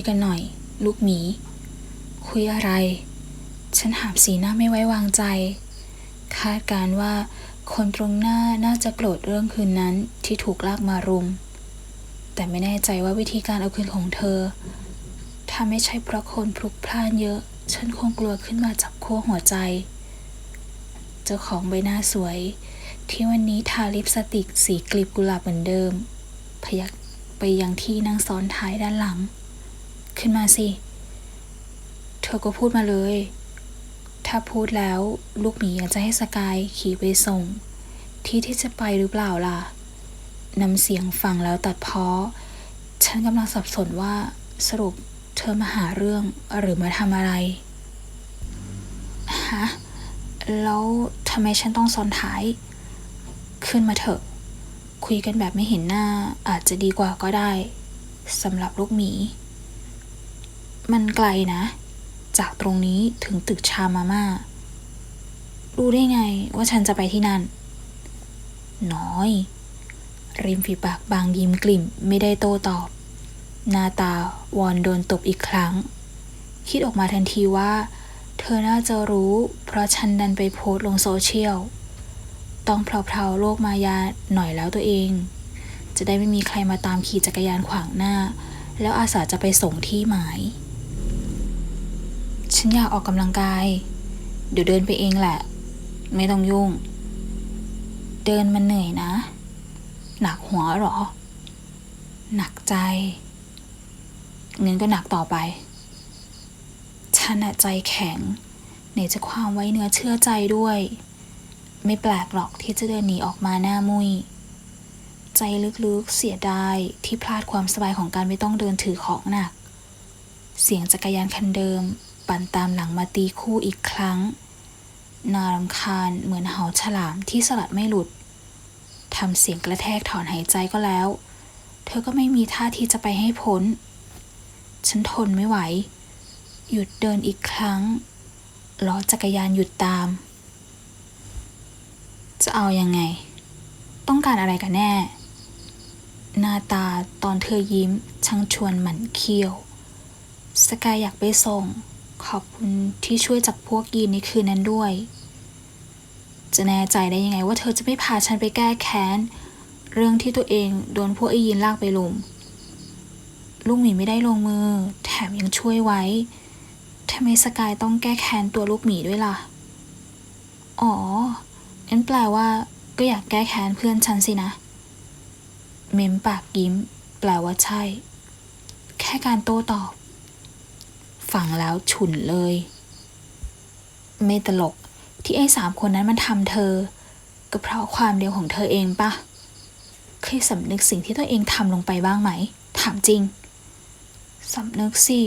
ยกันหน่อย ลูกหมี คุยอะไร ฉันถามสีหน้าไม่ไว้วางใจ คาดการณ์ว่าคนตรงหน้าน่าจะโกรธเรื่องคืนนั้นที่ถูกลากมารุม แต่ไม่แน่ใจว่าวิธีการเอาคืนของเธอ ถ้าไม่ใช่เพราะคนพลุกพล่านเยอะ ฉันคงกลัวขึ้นมาจับขั้วหัวใจ เจ้าของใบหน้าสวย ที่วันนี้ทาลิปสติกสีกลีบกุหลาบเหมือนเดิม พยักไปยังที่นั่งซ้อนท้ายด้านหลัง ขึ้นมาสิ เธอก็พูดมาเลย ถ้าพูดแล้วลูกหมีอยากจะให้สกายขี่ไปส่ง ที่ที่จะไปหรือเปล่าล่ะน้ำเสียงฟังแล้วตัดเพ้อฉันกำลังสับสนว่าสรุปเธอมาหาเรื่องหรือมาทำอะไร ฮะ แล้วทำไมฉันต้องซ้อนท้าย ขึ้นมาเถอะ คุยกันแบบไม่เห็นหน้าอาจจะดีกว่าก็ได้สำหรับลูกหมี มันไกลนะ จากตรงนี้ถึงตึกชามาม่า รู้ได้ไงว่าฉันจะไปที่นั่น น้อย ริมฝีปากบางยิ้มกลิ่มไม่ได้โต้ตอบ หน้าตาวอนโดนตบอีกครั้ง คิดออกมาทันทีว่า เธอน่าจะรู้ เพราะฉันดันไปโพสต์ลงโซเชียล ต้องเพลาๆโลกมายาหน่อยแล้วตัวเอง จะได้ไม่มีใครมาตามขี่จักรยานขวางหน้าแล้วอาสาจะไปส่งที่หมาย ฉันอยากออกกำลังกาย เดี๋ยวเดินไปเองแหละ ไม่ต้องยุ่ง เดินมันเหนื่อยนะ หนักหัวหรอ หนักใจ เงินก็หนักต่อไป ฉันอะใจแข็งไหนจะความไว้เนื้อเชื่อใจด้วย ไม่แปลกหรอกที่จะเดินหนีออกมาหน้ามุย ใจลึกๆเสียดายที่พลาดความสบายของการไม่ต้องเดินถือของหนัก เสียงจักรยานคันเดิม ปั่นตามหลังมาตีคู่อีกครั้ง นารำคาญเหมือนเหาฉลามที่สลัดไม่หลุดทำเสียงกระแทกถอนหายใจก็แล้ว เธอก็ไม่มีท่าทีจะไปให้พ้น ฉันทนไม่ไหว หยุดเดินอีกครั้งล้อจักรยานหยุดตาม จะเอายังไง ต้องการอะไรกันแน่ หน้าตาตอนเธอยิ้มช่างชวนหมันเคี้ยว สกายอยากไปส่ง ขอบคุณที่ช่วยจับพวกยีนในคืนนั้นด้วย จะแน่ใจได้ยังไงว่าเธอจะไม่พาฉันไปแก้แค้น เรื่องที่ตัวเองโดนพวกไอยีนลากไปลุมลูกหมีไม่ได้ลงมือ แถมยังช่วยไว้ทำไมสกายต้องแก้แค้นตัวลูกหมีด้วยล่ะ อ๋อนั่นแปลว่าก็อยากแก้แค้นเพื่อนฉันสินะ เม้มปากยิ้ม แปลว่าใช่ แค่การโต้ตอบ ฟังแล้วฉุนเลย ไม่ตลกที่ไอ้สามคนนั้นมันทำเธอ ก็เพราะความเดียวของเธอเองปะเคยสำนึกสิ่งที่ตัวเองทำลงไปบ้างไหม ถามจริงสำนึกสิ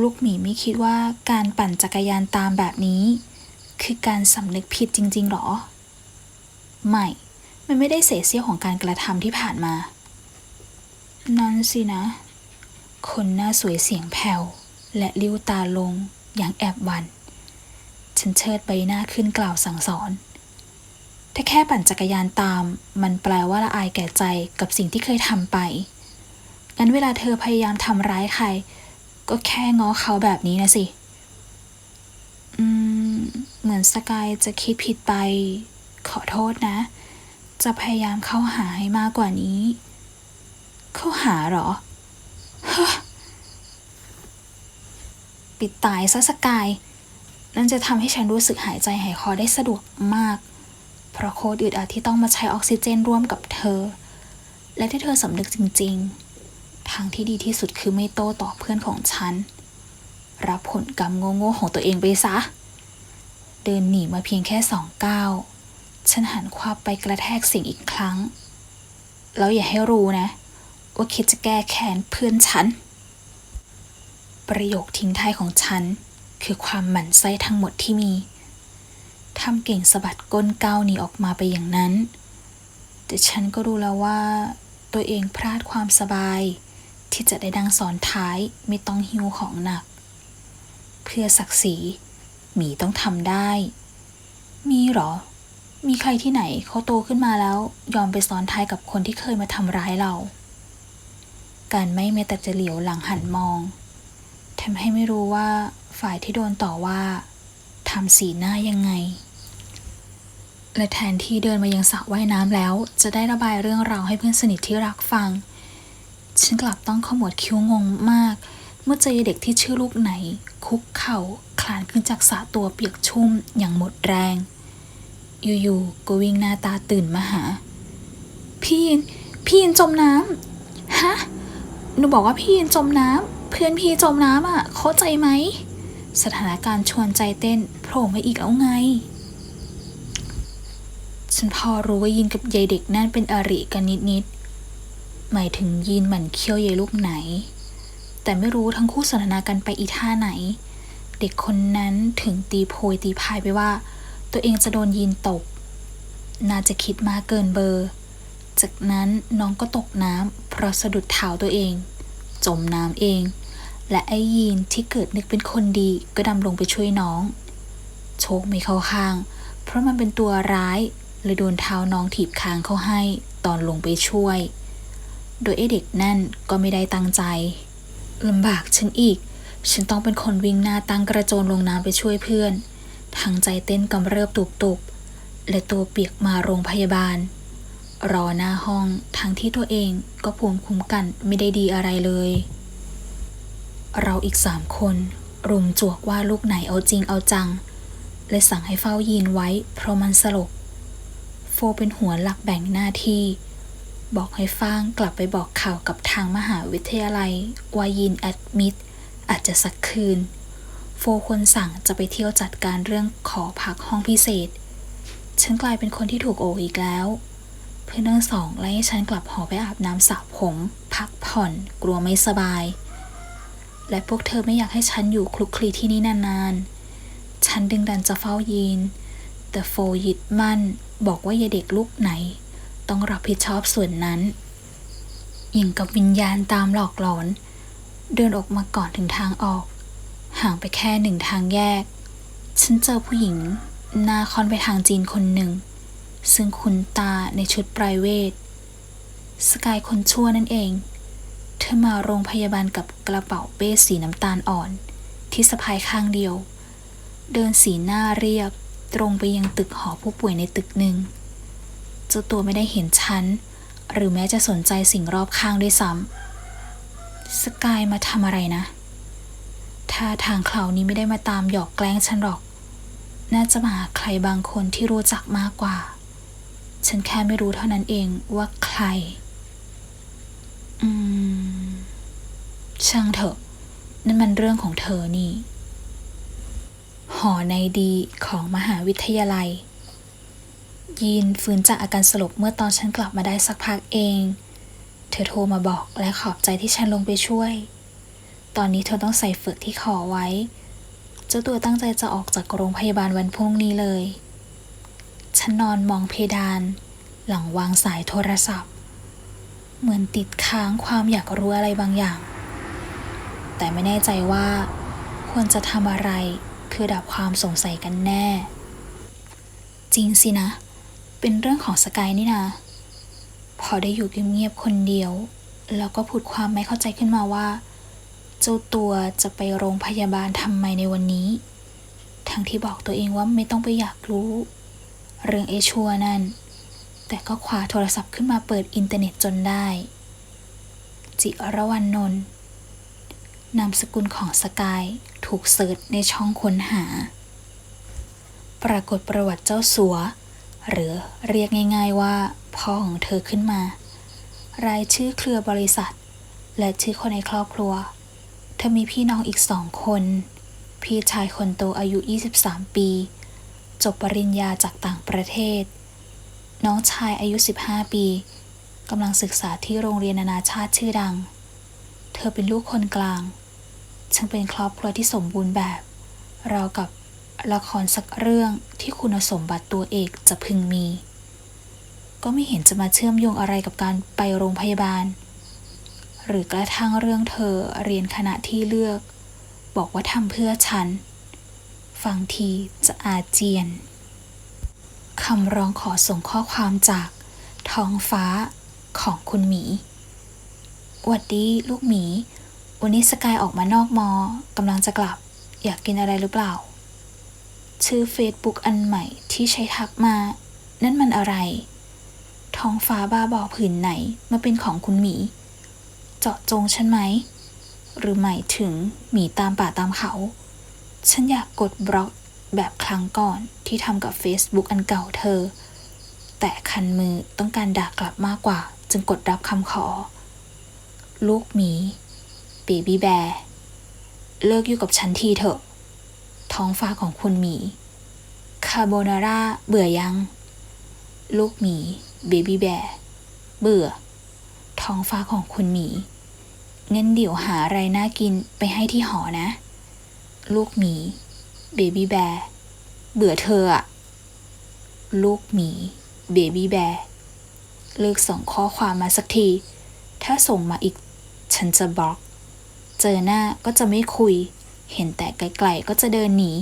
ลูกหมีไม่คิดว่าการปั่นจักรยานตามแบบนี้ คือการสำนึกผิดจริง ๆหรอ ไม่ มันไม่ได้เศษเสี้ยวของการกระทำที่ผ่านมา นั่นสินะ คนหน้าสวยเสียงแผ่ว และลิ้วตาลงอย่างแอบวัน ฉันเชิดใบหน้าขึ้นกล่าวสั่งสอน ถ้าแค่ปั่นจักรยานตาม มันแปลว่าละอายแก่ใจกับสิ่งที่เคยทำไปงั้นเวลาเธอพยายามทำร้ายใคร ก็แค่ง้อเขาแบบนี้นะสิ อืม เหมือนสกายจะคิดผิดไป ขอโทษนะ จะพยายามเข้าหาให้มากกว่านี้ เข้าหาหรอฮะ ปิดตายซะสกาย นั่นจะทำให้ฉันรู้สึกหายใจหายคอได้สะดวกมาก เพราะโคตรอึดอัดที่ต้องมาใช้ออกซิเจนร่วมกับเธอ และที่เธอสำนึกจริง ๆ ทางที่ดีที่สุดคือไม่โต้ตอบเพื่อนของฉัน รับผลกรรมโง่ๆของตัวเองไปซะ เดินหนีมาเพียงแค่สองก้าวฉันหันควับไปกระแทกสิ่งอีกครั้ง แล้วอย่าให้รู้นะ ว่าคิดจะแก้แค้นเพื่อนฉัน ประโยคทิ้งท้ายของฉัน คือความหมั่นไส้ทั้งหมดที่มีทำเก่งสะบัดก้นก้าวหนีออกมาไปอย่างนั้น แต่ฉันก็รู้แล้วว่า ตัวเองพลาดความสบาย ที่จะได้ดังสอนท้ายไม่ต้องหิวของหนัก เพื่อศักดิ์ศรีหมีต้องทำได้ มีหรอ มีใครที่ไหนเขาโตขึ้นมาแล้ว ยอมไปซ้อนท้ายกับคนที่เคยมาทำร้ายเรา การไม่แม้แต่จะเหลียวหลังหันมอง ทำให้ไม่รู้ว่าฝ่ายที่โดนต่อว่าทำสีหน้ายังไง และแทนที่เดินมายังสระว่ายน้ำแล้ว จะได้ระบายเรื่องราวให้เพื่อนสนิทที่รักฟัง ฉันกลับต้องขมวดคิ้วงงมาก เมื่อเจอเด็กที่ชื่อลูกไหน คุกเข่าคลานขึ้นจากสระตัวเปียกชุ่มอย่างหมดแรง อยู่ๆก็วิ่งหน้าตาตื่นมาหา พี่ยินพี่ยินจมน้ำฮะหนูบอกว่าพี่ยินจมน้ำ เพื่อนพี่จมน้ำอะ เข้าใจไหม สถานการณ์ชวนใจเต้นโผล่มาอีกแล้วไง ฉันพอรู้ว่ายินกับยายเด็กนั่นเป็นอริกันนิดๆ หมายถึงยินหมันเคี้ยวยายลูกไหน แต่ไม่รู้ทั้งคู่สนทนากันไปอีท่าไหน เด็กคนนั้นถึงตีโพยตีพายไปว่า ตัวเองจะโดนยินตบน่าจะคิดมากเกินเบอร์ จากนั้นน้องก็ตกน้ำเพราะสะดุดเท้าตัวเองจมน้ำเอง และไอยีนที่เกิดนึกเป็นคนดีก็ดำลงไปช่วยน้อง โชคไม่เข้าข้าง เพราะมันเป็นตัวร้ายเลยโดนเท้าน้องถีบคางเข้าให้ตอนลงไปช่วย โดยไอเด็กนั่นก็ไม่ได้ตั้งใจลำบากฉันอีก ฉันต้องเป็นคนวิ่งหน้าตั้งกระโจนลงน้ำไปช่วยเพื่อนทางใจเต้นกำเริบตุบๆ และตัวเปียกมาโรงพยาบาล รอหน้าห้องทั้งที่ตัวเองก็ภูมิคุ้มกันไม่ได้ดีอะไรเลย เราอีกสามคน รุมจวกว่าลูกไหนเอาจริงเอาจังเลยสั่งให้เฝ้ายีนไว้ เพราะมันสลบ โฟเป็นหัวหลักแบ่งหน้าที่ บอกให้ฟางกลับไปบอกข่าวกับทางมหาวิทยาลัย ว่ายีนแอดมิดอาจจะสักคืน โฟคนสั่งจะไปเที่ยวจัดการเรื่องขอพักห้องพิเศษ ฉันกลายเป็นคนที่ถูกโออีกแล้ว เพื่อนทั้งสองไล่ให้ฉันกลับหอไปอาบน้ำสระผม พักผ่อน กลัวไม่สบาย และพวกเธอไม่อยากให้ฉันอยู่คลุกคลีที่นี่นานๆ ฉันดึงดันจะเฝ้ายีน แต่โฟยึดมั่นบอกว่าอย่าเด็กลูกไหน ต้องรับผิดชอบส่วนนั้นยิงกับวิญญาณตามหลอกหลอน เดินออกมาก่อนถึงทางออก ห่างไปแค่หนึ่งทางแยก ฉันเจอผู้หญิง หน้าคอนไปทางจีนคนหนึ่ง ซึ่งคุณตาในชุดไพรเวท สกายคนชั่วนั่นเอง เธอมาโรงพยาบาลกับกระเป๋าเป้สีน้ำตาลอ่อน ที่สะพายข้างเดียว เดินสีหน้าเรียบตรงไปยังตึกหอผู้ป่วยในตึกหนึ่งเจ้าตัวไม่ได้เห็นฉัน หรือแม้จะสนใจสิ่งรอบข้างด้วยซ้ำสกายมาทำอะไรนะถ้าทางคราวนี้ไม่ได้มาตามหยอกแกล้งฉันหรอก น่าจะมาหาใครบางคนที่รู้จักมากกว่า ฉันแค่ไม่รู้เท่านั้นเองว่าใคร อืม ช่างเถอะ นั่นมันเรื่องของเธอนี่ หอในดีของมหาวิทยาลัย ยีนฟื้นจากอาการสลบเมื่อตอนฉันกลับมาได้สักพักเอง เธอโทรมาบอกและขอบใจที่ฉันลงไปช่วย ตอนนี้เธอต้องใส่เฟือกที่คอไว้ เจ้าตัวตั้งใจจะออกจากโรงพยาบาลวันพรุ่งนี้เลย ฉันนอนมองเพดาน หลังวางสายโทรศัพท์ เหมือนติดค้างความอยากรู้อะไรบางอย่าง แต่ไม่แน่ใจว่า ควรจะทำอะไรเพื่อดับความสงสัยกันแน่ จริงสินะ เป็นเรื่องของสกายนี่นาพอได้อยู่เงียบๆคนเดียว แล้วก็พูดความไม่เข้าใจขึ้นมาว่า เจ้าตัวจะไปโรงพยาบาลทำไมในวันนี้ ทั้งที่บอกตัวเองว่าไม่ต้องไปอยากรู้ เรื่องเอชัวนั่น แต่ก็คว้าโทรศัพท์ขึ้นมาเปิดอินเทอร์เน็ตจนได้ จิรวรรณนนท์ นามสกุลของสกายถูกเสิร์ชในช่องค้นหา ปรากฏประวัติเจ้าสัว หรือเรียกง่ายๆว่าพ่อของเธอขึ้นมา รายชื่อเครือบริษัท และชื่อคนในครอบครัว เธอมีพี่น้องอีกสองคน พี่ชายคนโตอายุ 23 ปี จบปริญญาจากต่างประเทศ น้องชายอายุ 15 ปีกำลังศึกษาที่โรงเรียนนานาชาติชื่อดัง เธอเป็นลูกคนกลางช่างเป็นครอบครัวที่สมบูรณ์แบบ เรากับละครสักเรื่องที่คุณสมบัติตัวเอกจะพึงมี ก็ไม่เห็นจะมาเชื่อมโยงอะไรกับการไปโรงพยาบาล หรือกระทั่งเรื่องเธอเรียนคณะที่เลือก บอกว่าทำเพื่อฉัน ฟังทีจะอาเจียนคำร้องขอส่งข้อความจากท้องฟ้าของคุณหมี หวัดดีลูกหมี วันนี้สกายออกมานอกมอกำลังจะกลับ อยากกินอะไรหรือเปล่า ชื่อเฟซบุ๊กอันใหม่ที่ใช้ทักมา นั่นมันอะไร ท้องฟ้าบ้าบอผืนไหนมาเป็นของคุณหมี เจาะจงฉันไหม หรือหมายถึงหมีตามป่าตามเขา ฉันอยากกดบล็อกแบบครั้งก่อนที่ทำกับ Facebook อันเก่าเธอ แต่คันมือต้องการด่ากลับมากกว่า จึงกดรับคำขอ ลูกหมีเบบี้แบร์เลิกอยู่กับฉันทีเถอะ ท้องฟ้าของคุณหมี คาโบนาร่าเบื่อยัง ลูกหมีเบบี้แบร์เบื่อ ท้องฟ้าของคุณหมี เงั้นเดี๋ยวหาอะไรน่ากินไปให้ที่หอนะ ลูกหมีเบบี้แบร์เบื่อเธออะลูกหมีเบบี้แบร์เลิกส่งข้อความมาสักที ถ้าส่งมาอีก ฉันจะบล็อก เจอหน้าก็จะไม่คุย เห็นแต่ไกลๆก็จะเดินหนี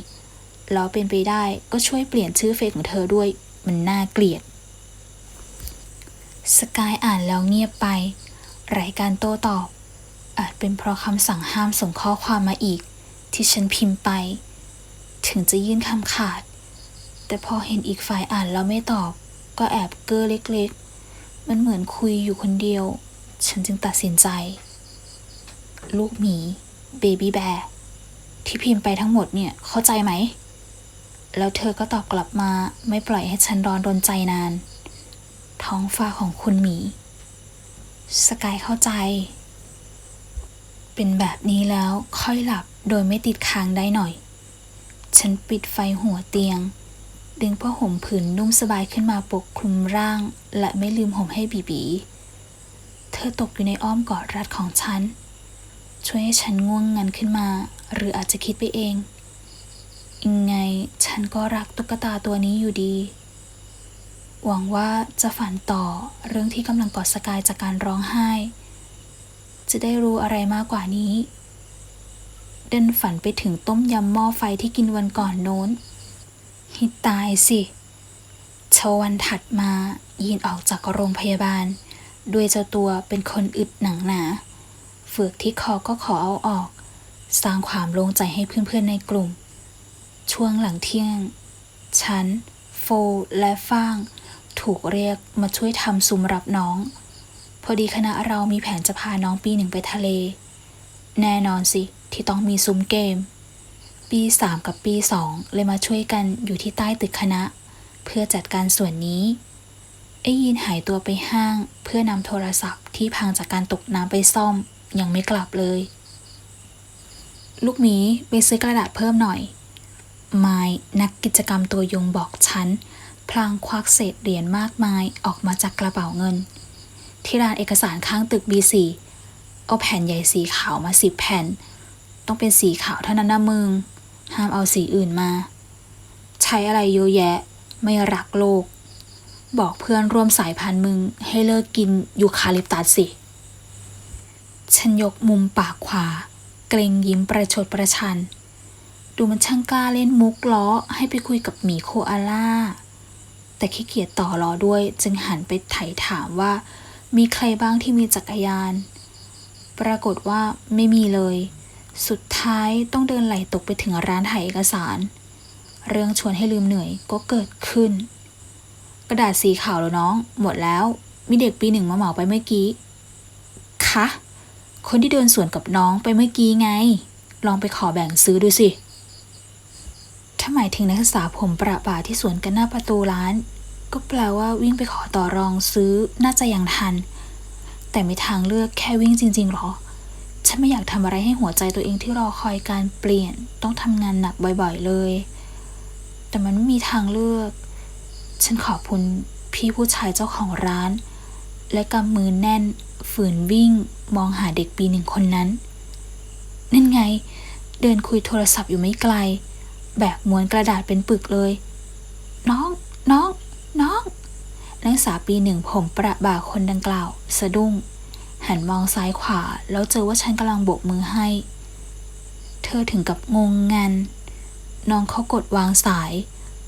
แล้วเป็นไปได้ก็ช่วยเปลี่ยนชื่อเฟซของเธอด้วย มันน่าเกลียด สกายอ่านแล้วเงียบไปไร้การโต้ตอบ อาจเป็นเพราะคำสั่งห้ามส่งข้อความมาอีก ที่ฉันพิมพ์ไป ถึงจะยื่นคำขาด แต่พอเห็นอีกฝ่ายอ่านแล้วไม่ตอบ ก็แอบเก้อเล็กๆ มันเหมือนคุยอยู่คนเดียว ฉันจึงตัดสินใจ ลูกหมีเบบี้แบร์ที่พิมพ์ไปทั้งหมดเนี่ยเข้าใจไหม แล้วเธอก็ตอบกลับมาไม่ปล่อยให้ฉันร้อนรนใจนาน ท้องฟ้าของคุณหมี สกายเข้าใจ เป็นแบบนี้แล้วค่อยหลับโดยไม่ติดค้างได้หน่อย ฉันปิดไฟหัวเตียง ดึงผ้าห่มผืนนุ่มสบายขึ้นมาปกคลุมร่าง และไม่ลืมห่มให้บีบี เธอตกอยู่ในอ้อมกอดรัดของฉัน ช่วยให้ฉันง่วงงันขึ้นมา หรืออาจจะคิดไปเอง ยังไงฉันก็รักตุ๊กตาตัวนี้อยู่ดี หวังว่าจะฝันต่อเรื่องที่กำลังกอดสกายจากการร้องไห้ จะได้รู้อะไรมากกว่านี้ เดินฝันไปถึงต้มยำหม้อไฟที่กินวันก่อนโน้นให้ตายสิชาวันถัดมายินออกจากโรงพยาบาล ด้วยเจ้าตัวเป็นคนอึดหนังหนา เฟือกที่คอก็ขอเอาออก สร้างความโล่งใจให้เพื่อนๆในกลุ่ม ช่วงหลังเที่ยง ฉัน โฟ และฟ้าง ถูกเรียกมาช่วยทำซุ้มรับน้อง พอดีคณะเรามีแผนจะพาน้องปีหนึ่งไปทะเล แน่นอนสิที่ต้องมีซุ้มเกม ปีสามกับปีสองเลยมาช่วยกันอยู่ที่ใต้ตึกคณะ เพื่อจัดการส่วนนี้ไอ้ยินหายตัวไปห้างเพื่อนำโทรศัพท์ที่พังจากการตกน้ำไปซ่อม ยังไม่กลับเลย ลูกหมีไปซื้อกระดาษเพิ่มหน่อย ไมายนักกิจกรรมตัวยงบอกฉัน พลางควักเศษเหรียญมากมายออกมาจากกระเป๋าเงิน ที่ร้านเอกสารข้างตึก B4 เอาแผ่นใหญ่สีขาวมาสิบแผ่น ต้องเป็นสีขาวเท่านั้นนะมึง ห้ามเอาสีอื่นมา ใช้อะไรเยอะแยะ ไม่รักโลก บอกเพื่อนร่วมสายพันธุ์มึงให้เลิกกินยูคาลิปตัสสิ ฉันยกมุมปากขวา เกรงยิ้มประชดประชัน ดูมันช่างกล้าเล่นมุกล้อให้ไปคุยกับหมีโคอาล่า แต่ขี้เกียจต่อล้อด้วยจึงหันไปไถ่ถามว่า มีใครบ้างที่มีจักรยาน ปรากฏว่าไม่มีเลย สุดท้ายต้องเดินไหลตกไปถึงร้านถ่ายเอกสาร เรื่องชวนให้ลืมเหนื่อยก็เกิดขึ้น กระดาษสีขาวแล้วน้อง หมดแล้ว มีเด็กปีหนึ่งมาเหมาไปเมื่อกี้ คะ คนที่เดินสวนกับน้องไปเมื่อกี้ไง ลองไปขอแบ่งซื้อดูสิ ถ้าหมายถึงนักศึกษาผมประบาที่สวนกันหน้าประตูร้าน ก็แปลว่าวิ่งไปขอต่อรองซื้อน่าจะยังทัน แต่ไม่ทางเลือกแค่วิ่งจริงๆหรอ ฉันไม่อยากทำอะไรให้หัวใจตัวเองที่รอคอยการเปลี่ยน ต้องทำงานหนักบ่อยๆเลย แต่มันไม่มีทางเลือก ฉันขอบคุณพี่ผู้ชายเจ้าของร้าน และกำมือแน่น ฝืนวิ่ง มองหาเด็กปีหนึ่งคนนั้น นั่นไง เดินคุยโทรศัพท์อยู่ไม่ไกล แบกม้วนกระดาษเป็นปึกเลย น้อง น้อง น้องนักศึกษาปีหนึ่งผมประบ่าคนดังกล่าว สะดุ้ง หันมองซ้ายขวา แล้วเจอว่าฉันกำลังโบกมือให้ เธอถึงกับงงงัน น้องเขากดวางสาย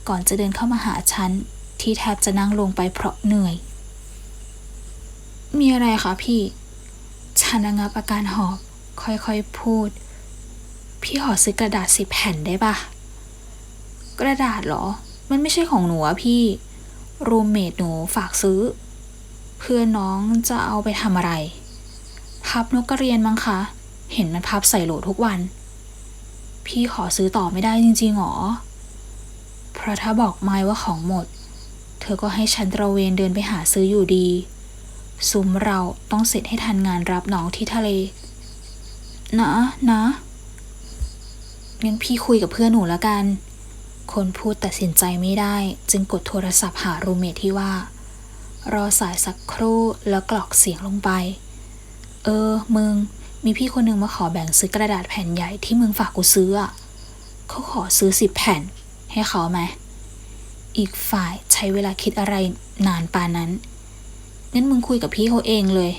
ก่อนจะเดินเข้ามาหาฉัน ที่แทบจะนั่งลงไปเพราะเหนื่อย มีอะไรคะพี่ ฉันระงับอาการหอบ ค่อยๆพูด พี่ขอซื้อกระดาษสิบแผ่นได้ปะกระดาษเหรอ มันไม่ใช่ของหนูอะพี่ รูมเมทหนูฝากซื้อ เพื่อนน้องจะเอาไปทำอะไร พับนกกระเรียนมั้งคะ เห็นมันพับใส่โหลทุกวัน พี่ขอซื้อต่อไม่ได้จริงๆหรอ เพราะถ้าบอกไม่ว่าของหมด เธอก็ให้ฉันตระเวนเดินไปหาซื้ออยู่ดี ซุ้มเราต้องเสร็จให้ทันงานรับน้องที่ทะเล นะนะงั้นพี่คุยกับเพื่อนหนูแล้วกัน คนพูดตัดสินใจไม่ได้ จึงกดโทรศัพท์หารูเมทที่ว่า รอสายสักครู่แล้วกรอกเสียงลงไป เออ มึง มีพี่คนหนึ่งมาขอแบ่งซื้อกระดาษแผ่นใหญ่ที่มึงฝากกูซื้ออะเขาขอซื้อสิบแผ่น ให้เขาไหมอีกฝ่ายใช้เวลาคิดอะไรนานปานนั้น งั้นมึงคุยกับพี่เขาเองเลย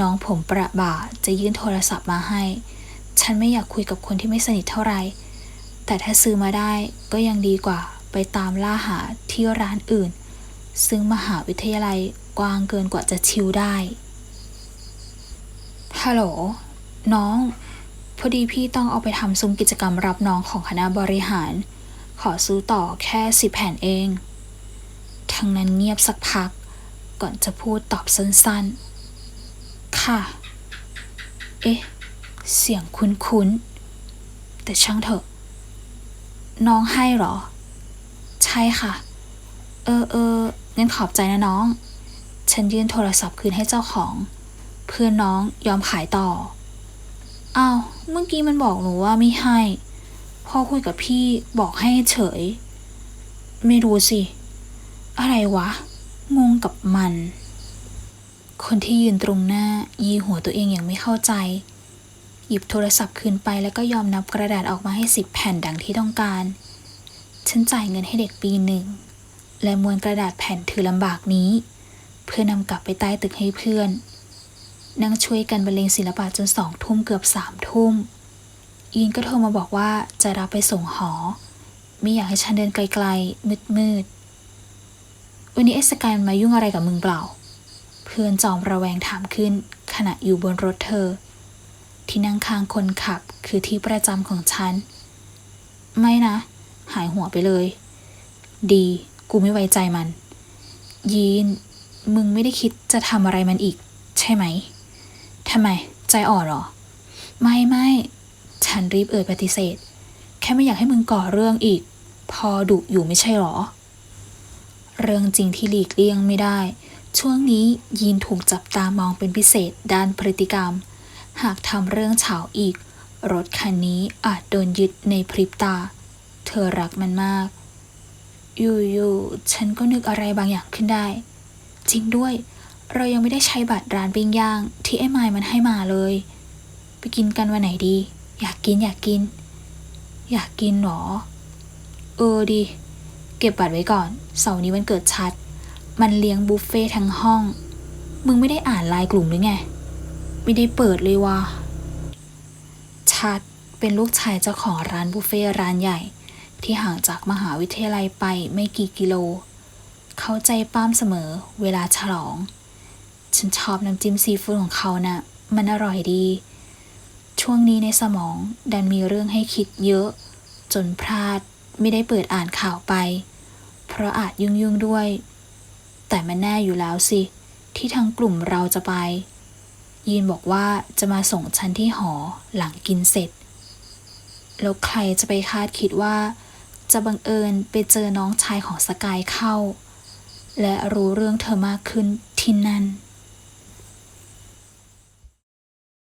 น้องผมประบ่าจะยื่นโทรศัพท์มาให้ ฉันไม่อยากคุยกับคนที่ไม่สนิทเท่าไหร่แต่ถ้าซื้อมาได้ก็ยังดีกว่าไปตามล่าหาที่ร้านอื่น ซึ่งมหาวิทยาลัยกว้างเกินกว่าจะชิวได้ฮัลโหลน้อง พอดีพี่ต้องเอาไปทำซุ้มกิจกรรมรับน้องของคณะบริหาร ขอซื้อต่อแค่สิบแผ่นเอง ทั้งนั้นเงียบสักพัก ก่อนจะพูดตอบสั้นๆ ค่ะ เอ๊ะ เสียงคุ้นๆ แต่ช่างเถอะ น้องให้เหรอ ใช่ค่ะ เออเอองั้นขอบใจนะน้อง ฉันยื่นโทรศัพท์คืนให้เจ้าของ เพื่อนน้องยอมขายต่อ อ้าว เมื่อกี้มันบอกหนูว่าไม่ให้ พอคุยกับพี่บอกให้เฉย ไม่รู้สิ อะไรวะ งงกับมัน คนที่ยืนตรงหน้า ยีหัวตัวเองอย่างไม่เข้าใจ หยิบโทรศัพท์คืนไปแล้วก็ยอมนับกระดาษออกมาให้สิบแผ่นดังที่ต้องการ ฉันจ่ายเงินให้เด็กปีหนึ่ง และมวนกระดาษแผ่นถือลำบากนี้ เพื่อนำกลับไปใต้ตึกให้เพื่อน นั่งช่วยกันบรรเลงศิลปะจนสองทุ่มเกือบสามทุ่มอีนก็โทรมาบอกว่าจะรับไปส่งหอ ไม่อยากให้ฉันเดินไกลๆมืดๆ วันนี้ไอ้สกายมันมายุ่งอะไรกับมึงเปล่า เพื่อนจอมระแวงถามขึ้น ขณะอยู่บนรถเธอ ที่นั่งข้างคนขับคือที่ประจำของฉัน ไม่นะ หายหัวไปเลย ดี กูไม่ไว้ใจมัน ยีน มึงไม่ได้คิดจะทำอะไรมันอีก ใช่ไหมทำไม ใจอ่อนหรอ ไม่ไม่ฉันรีบเอ่ยปฏิเสธ แค่ไม่อยากให้มึงก่อเรื่องอีก พอดุอยู่ไม่ใช่หรอ เรื่องจริงที่หลีกเลี่ยงไม่ได้ ช่วงนี้ยีนถูกจับตามองเป็นพิเศษด้านพฤติกรรม หากทำเรื่องเฉาอีก รถคันนี้อาจโดนยึดในพริบตา เธอรักมันมาก อยู่ๆฉันก็นึกอะไรบางอย่างขึ้นได้ จริงด้วย เรายังไม่ได้ใช้บัตรร้านปิ้งย่าง ที่ไอ้ไมล์มันให้มาเลย ไปกินกันวันไหนดี อยากกินอยากกิน อยากกินหรอ เออดี เก็บบัตรไว้ก่อน เสาร์นี้วันเกิดชัด มันเลี้ยงบุฟเฟ่ทั้งห้อง มึงไม่ได้อ่านไลน์กลุ่มหรือไง ไม่ได้เปิดเลยว่ะ ชัดเป็นลูกชายเจ้าของร้านบุฟเฟ่ร้านใหญ่ ที่ห่างจากมหาวิทยาลัยไปไม่กี่กิโล เขาใจป้ามเสมอ เวลาฉลอง ฉันชอบน้ำจิ้มซีฟู้ดของเขานะ่ะ มันอร่อยดี ช่วงนี้ในสมองดันมีเรื่องให้คิดเยอะ จนพลาด ไม่ได้เปิดอ่านข่าวไป เพราะอาจยุ่งยุ่งๆด้วย แต่มันแน่อยู่แล้วสิ ที่ทั้งกลุ่มเราจะไป ยีนบอกว่าจะมาส่งฉันที่หอหลังกินเสร็จ แล้วใครจะไปคาดคิดว่า จะบังเอิญไปเจอน้องชายของสกายเข้า และรู้เรื่องเธอมากขึ้นที่นั่น